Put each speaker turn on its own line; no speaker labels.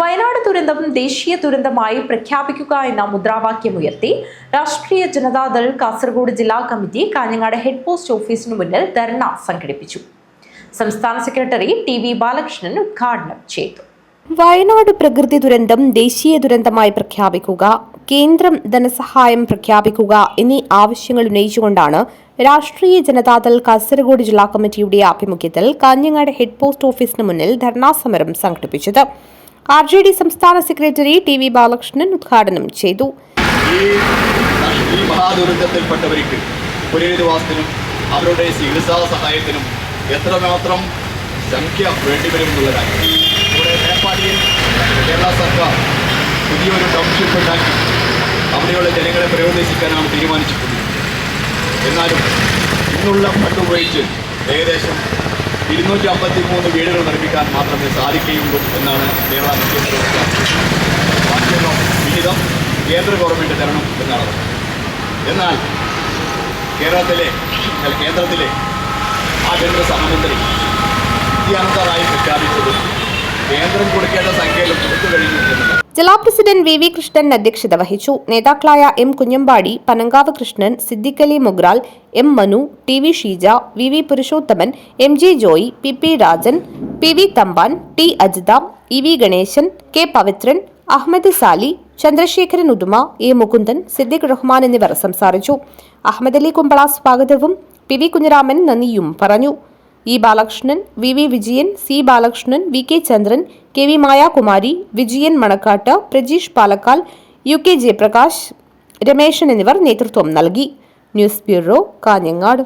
വയനാട് ദുരന്തം ദേശീയ ദുരന്തമായി പ്രഖ്യാപിക്കുക എന്ന മുദ്രാവാക്യമുയർത്തി രാഷ്ട്രീയ ജനതാദൾ കാസർഗോഡ് ജില്ലാ കമ്മിറ്റി കാഞ്ഞങ്ങാട് ഹെഡ് പോസ്റ്റ് ഓഫീസിന് മുന്നിൽ ധർണ സംഘടിപ്പിച്ചു. സംസ്ഥാന സെക്രട്ടറി ടി വി ബാലകൃഷ്ണൻ ഉദ്ഘാടനം ചെയ്തു.
വയനാട് പ്രകൃതി ദുരന്തം ദേശീയ ദുരന്തമായി പ്രഖ്യാപിക്കുക കേന്ദ്രം ധനസഹായം പ്രഖ്യാപിക്കുക എന്നീ ആവശ്യങ്ങൾ ഉന്നയിച്ചുകൊണ്ടാണ് രാഷ്ട്രീയ ജനതാദൾ കാസർഗോഡ് ജില്ലാ കമ്മിറ്റിയുടെ ആഭിമുഖ്യത്തിൽ കാഞ്ഞങ്ങാട് ഹെഡ് പോസ്റ്റ് ഓഫീസിന് മുന്നിൽ ധർണാ സമരം സംഘടിപ്പിച്ചത്. ആർ ജെ ഡി സംസ്ഥാന സെക്രട്ടറി ടി വി ബാലകൃഷ്ണൻ ഉദ്ഘാടനം ചെയ്തു.
ഈ മഹാദുരന്തത്തിൽപ്പെട്ടവർക്ക് പുനരധിവാസത്തിനും അവരുടെ ചികിത്സാ സഹായത്തിനും എത്രമാത്രം സംഖ്യ വേണ്ടിവരുമെന്നുള്ളതാണ് ഇവിടെ മേപ്പാടിയിൽ കേരള സർക്കാർ പുതിയൊരു ടൗൺഷിപ്പ് ഉണ്ടാക്കി അവിടെയുള്ള ജനങ്ങളെ പ്രയോജനിക്കാനാണ് തീരുമാനിച്ചിട്ടുള്ളത്. എന്നാലും ഇന്നുള്ള ഫണ്ട് ഉപയോഗിച്ച് ഏകദേശം ഇരുന്നൂറ്റി അമ്പത്തി മൂന്ന് വീടുകൾ നിർമ്മിക്കാൻ മാത്രമേ സാധിക്കുകയുള്ളൂ എന്നാണ് കേരള വിഹിതം കേന്ദ്ര ഗവൺമെന്റ് തരണം എന്നാണ് എന്നാൽ കേരളത്തിലെ കേന്ദ്രത്തിലെ ആഭ്യന്തര സഹമന്ത്രി നിത്യാനന്ദറായി പ്രഖ്യാപിച്ചത് കേന്ദ്രം കൊടുക്കേണ്ട സംഖ്യയിലും കൊടുത്തു കഴിഞ്ഞു എന്നതാണ്
ജില്ലാ പ്രസിഡന്റ് വി വി കൃഷ്ണൻ അധ്യക്ഷത വഹിച്ചു. നേതാക്കളായ M Kunhambadi Panankavu Krishnan Siddiqali Mugral M Manu T V Sheeja V V Purushothaman M J Joy P P Rajan P V Thampan T Ajitha E V Ganesan K Pavithran Ahmed Sali Chandrasekharan Uduma A Mukundan Siddique Rahman എന്നിവർ സംസാരിച്ചു. അഹമ്മദ് അലി കുമ്പള സ്വാഗതവും P V Kunhiraman നന്ദിയും പറഞ്ഞു. E Balakrishnan V V Vijayan C Balakrishnan V K Chandran K V Mayakumari Vijayan Manakkad Prajeesh Palakkal U K Jayaprakash Rameshan എന്നിവർ നേതൃത്വം നൽകി. News bureau Kanhangad.